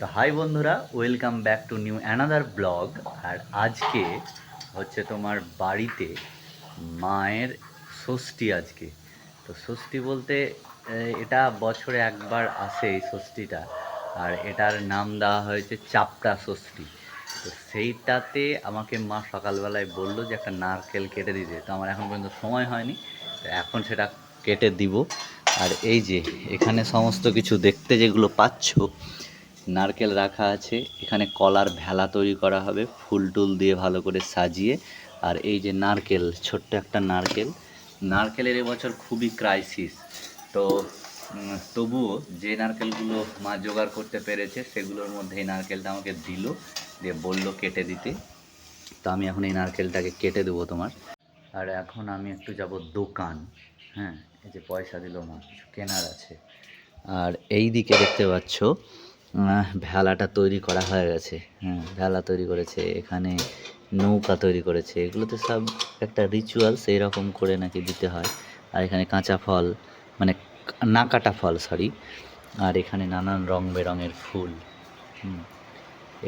তো হাই বন্ধুরা, welcome back to new another blog. আর আজকে হচ্ছে তোমার বাড়িতে মায়ের ষষ্ঠী আজকে। তো ষষ্ঠী বলতে এটা বছরে একবার আসে এই ষষ্ঠীটা। আর এটার নাম দেওয়া হয়েছে চাপড়া ষষ্ঠী। তো সেইটাতে আমাকে মা সকালবেলায় বলল যে একটা নারকেল কেটে দিতে। তো আমার এখন পর্যন্ত সময় হয়নি, তো এখন সেটা কেটে দিব। আর এই যে, এখানে সমস্ত কিছু দেখতে যেগুলো পাচ্ছ নারকেল রাখা আছে। এখানে কলার ভেলা তৈরি করা হবে, ফুল টুল দিয়ে ভালো করে সাজিয়ে। আর এই যে নারকেল, ছোট্ট একটা নারকেল। নারকেলের এবছর খুবই ক্রাইসিস তো তবুও যে নারকেলগুলো মা জোগাড় করতে পেরেছে, সেগুলোর মধ্যে এই নারকেলটা আমাকে দিল, দিয়ে বলল কেটে দিতে। তো আমি এখন এই নারকেলটাকে কেটে দেবো তোমার। আর এখন আমি একটু যাব দোকান। হ্যাঁ এই যে পয়সা দিল মা, কিছু কেনার আছে। আর এই দিকে দেখতে পাচ্ছ ভেলাটা তৈরি করা হয়ে গেছে। হ্যাঁ ভেলা তৈরি করেছে, এখানে নৌকা তৈরি করেছে। এগুলোতে সব একটা রিচুয়াল সেই রকম করে নাকি দিতে হয়। আর এখানে কাঁচা ফল মানে না কাটা ফল সরি আর এখানে নানান রং বেরঙের ফুল।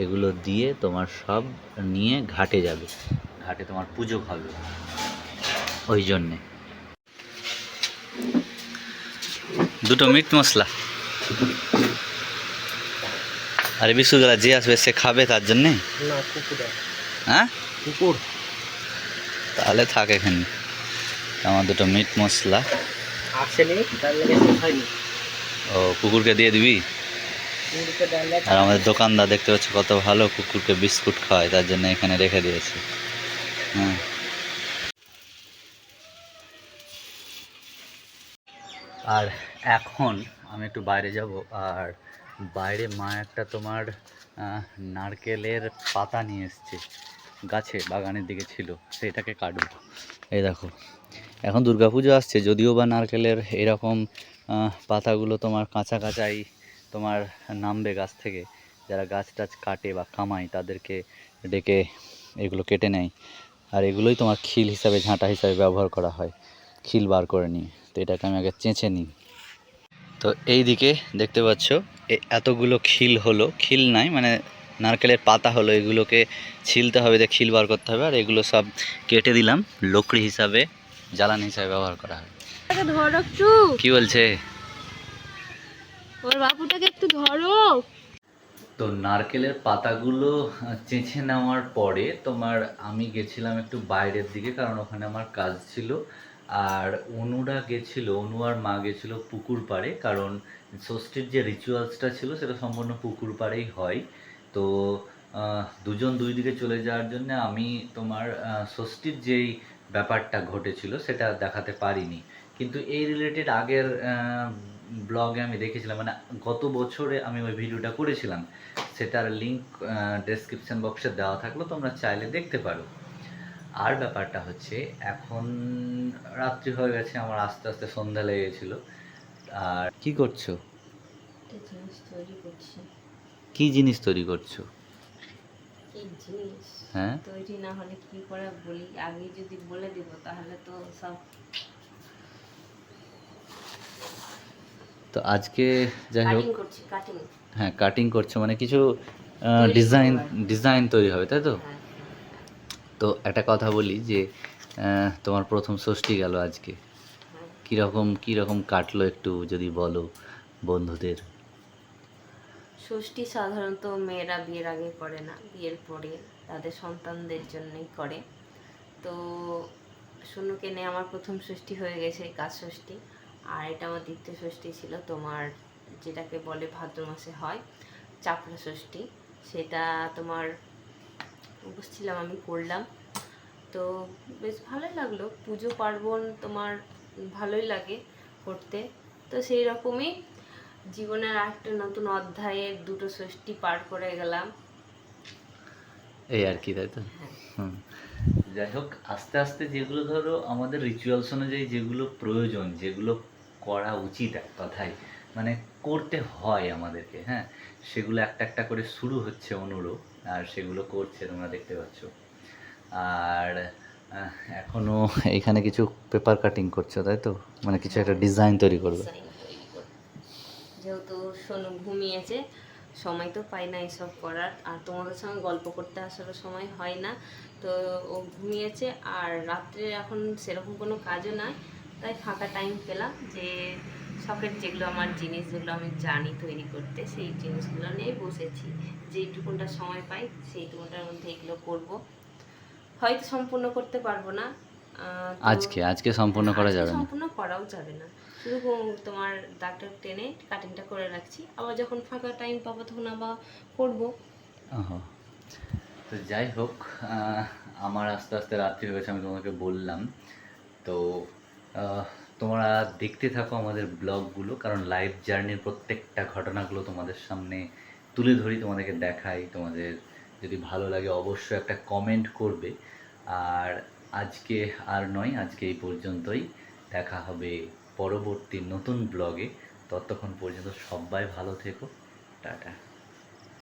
এগুলো দিয়ে তোমার সব নিয়ে ঘাটে যাবে। ঘাটে তোমার পুজো হবে। ওই জন্যে। দুটো মিট মশলা। আরে বিশুগুলা যে আসবে সে খাবে তার জন্যে? না কুকুর হ্যাঁ? কুকুর? তাহলে থাক এখানে। আমার দুটো মিট মশলা। ও কুকুরকে দিয়ে দিবি? আর আমাদের দোকানদার দেখতে পাচ্ছ কত ভালো কুকুরকে বিস্কুট খাওয়ায় তার জন্য এখানে রেখে দিয়েছে। হ্যাঁ। আর এখন আমি একটু বাইরে যাব আর বাইরে মা একটা তোমার নারকেলের পাতা নিয়ে এসছে। গাছে, বাগানের দিকে ছিল। সেটাকে কাটবো। এই দেখো, এখন দুর্গাপুজো আসছে। যদিও বা নারকেলের এরকম পাতাগুলো তোমার কাঁচা কাঁচাই তোমার নামবে গাছ থেকে, যারা গাছ টাছ কাটে বা কামায়, তাদেরকে ডেকে এগুলো কেটে নেয়। আর এগুলোই তোমার খিল হিসাবে, ঝাঁটা হিসাবে ব্যবহার করা হয়। খিল বার করে নিয়ে তো এটাকে আমি আগে চেঁচে নিই। তো এই দিকে দেখতে পাচ্ছ এ- এতগুলো খিল হলো। খিল নাই মানে নারকেলের পাতা হলো। এগুলোকে ছিলতে হবে দিয়ে খিল বার করতে হবে আর এগুলো সব কেটে দিলাম। লকড়ি হিসাবে জ্বালানি হিসাবে ব্যবহার করা হয়। একটু। কি বলছে? ওর বাপুটাকে একটু ধরো। তো নারকেলের পাতাগুলো চেঁচে নেওয়ার পরে তোমার আমি গেছিলাম একটু বাইরের দিকে কারণ ওখানে আমার কাজ ছিল। আর অনুরা গেছিল, অনু আর মা গেছিল পুকুর পাড়ে, কারণ ষষ্ঠীর যে রিচুয়ালসটা ছিল সেটা সম্পূর্ণ পুকুর পাড়েই হয়। তো দুজন দুই দিকে চলে যাওয়ার জন্য আমি তোমার ষষ্ঠীর যেই ব্যাপারটা ঘটেছিল সেটা দেখাতে পারিনি। কিন্তু এই রিলেটেড আগের ব্লগে আমি দেখেছিলাম মানে গত বছরে আমি ওই ভিডিওটা করেছিলাম, সেটার লিঙ্ক ডেসক্রিপশন বক্সে দেওয়া থাকল, তোমরা চাইলে দেখতে পারো। আর ব্যাপারটা হচ্ছে, এখন রাত্রি হয়ে গেছে আমার আস্তে আস্তে সন্ধ্যা লেগে গেছিল। আর কি করছ? কি জিনিস তৈরি করছ? হ্যাঁ? তৈরি না হলে কি করে বলি? আগে যদি বলে দিব তাহলে তো সব তো আজকে যাই হোক কাটিং করছি কাটিং হ্যাঁ কাটিং করছ মানে কিছু ডিজাইন ডিজাইন তৈরি হবে তাই তো? হ্যাঁ। তো একটা কথা বলি যে তোমার প্রথম ষষ্ঠী গেল আজকে। কীরকম কীরকম কাটলো একটু যদি বলো বন্ধুদের? ষষ্ঠী সাধারণত মেয়েরা বিয়ের আগে করে না, বিয়ের পরে তাদের সন্তানদের জন্যই করে। তো শুনুকে নিয়ে আমার প্রথম ষষ্ঠী হয়ে গেছে কাজ ষষ্ঠী, আর এটা আমার দ্বিতীয় ষষ্ঠী ছিল তোমার যেটাকে বলে ভাদ্র মাসে হয়, চাপড়া ষষ্ঠী। সেটা তোমার বসছিলাম আমি, করলাম। তো বেশ ভালোই লাগল। পুজো পার্বণ তোমার ভালোই লাগে করতে। তো সেই রকমই জীবনের একটা নতুন অধ্যায়ের দুটো ষষ্ঠী পার করে গেলাম। এই আর কি তাই তো? হ্যাঁ। যাই হোক আস্তে আস্তে যেগুলো ধরো আমাদের রিচুয়ালস অনুযায়ী যেগুলো প্রয়োজন যেগুলো করা উচিত এক কথায় মানে করতে হয় আমাদেরকে হ্যাঁ? সেগুলো একটা একটা করে শুরু হচ্ছে অনুরো আর সেগুলো করছে তোমরা দেখতে পাচ্ছ। আর আহ, এখনও কিছু পেপার কাটিং করছ তাই তো? মানে কিছু একটা ডিজাইন তৈরি করবে। ডিজাইন তৈরি করব। যেহেতু সোনু ঘুমিয়েছে সময় তো পাই না এসব করার। আর তোমাদের সঙ্গে গল্প করতে আসলে সময় হয় না। তো ও ঘুমিয়েছে আর রাত্রে এখন সেরকম কোনো কাজও নাই। তাই ফাঁকা টাইম পেলাম যে শখের যেগুলো আমার জিনিস যেগুলো আমি জানি তৈরি করতে সেই জিনিসগুলো নিয়ে বসেছি। যেইটুকুনটা সময় পাই সেইটুকুনটার মধ্যে এগুলো করব। হয়তো সম্পূর্ণ করতে পারব না আজকে আজকে সম্পূর্ণ করা যাবে না। সম্পূর্ণ করাও যাবে না। শুধু তোমার ডাক্তার টেনে কাটিংটা করে রাখছি। আবার যখন ফাঁকা টাইম পাবো তখন আবার করব। তো যাই হোক আমার আস্তে আস্তে রাত্রি হয়ে গেছে আমি তোমাকে বললাম। তো তোমরা দেখতে থাকো আমাদের ব্লগগুলো কারণ লাইফ জার্নির প্রত্যেকটা ঘটনাগুলো তোমাদের সামনে তুলে ধরি তোমাদেরকে দেখাই তোমাদের যদি ভালো লাগে অবশ্যই একটা কমেন্ট করবে। আর আজকে আর নয়, আজকে এই পর্যন্তই। দেখা হবে পরবর্তী নতুন ব্লগে ততক্ষণ পর্যন্ত সবাই ভালো থেকো। টাটা।